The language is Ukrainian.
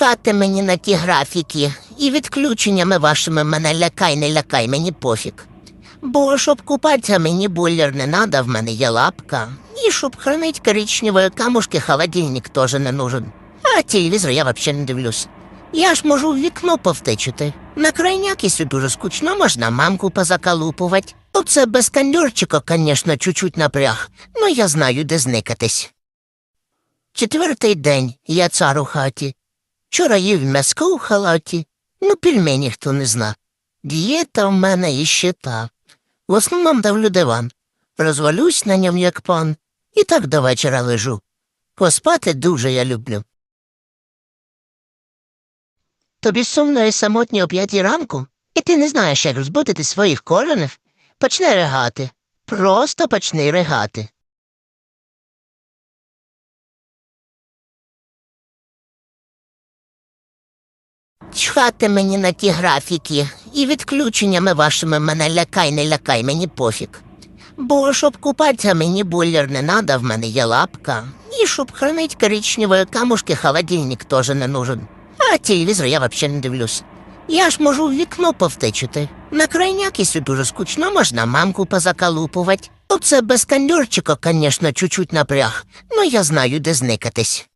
Чхати мені на ті графіки, і відключеннями вашими мене лякай, не лякай, мені пофіг. Бо щоб купатися, мені бойлер не надо, в мене є лапка. І щоб хранить коричневі камушки, холодильник теж не нужен. А телевізор я взагалі не дивлюсь. Я ж можу в вікно повтечити. На крайняк, якщо дуже скучно, можна мамку позакалупувати. Оце без кондьорчика, звісно, чуть-чуть напряг, но я знаю, де зникатись. Четвертий день я цар у хаті. Вчора їв м'яско у халаті, ну пельмені хто не зна. Дієта в мене іще та. В основному давлю диван. Розвалюсь на ньому, як пан, і так до вечора лежу. Поспати дуже я люблю. Тобі сумно і самотньо о п'ятій ранку, і ти не знаєш, як розбудити своїх коренів? Почни ригати. Просто почни ригати. Чхати мені на ті графіки, і відключеннями вашими мене лякай, не лякай, мені пофіг. Бо щоб купатися, мені бойлер не надо, в мене є лапка. І щоб хранить коричневі камушки, холодильник теж не нужен. А телевізор я взагалі не дивлюсь. Я ж можу в вікно повтечити. На крайняк, якщо дуже скучно, можна мамку позакалупувати. Оце без кондьорчика, звісно, чуть-чуть напряг, но я знаю, де зникатись.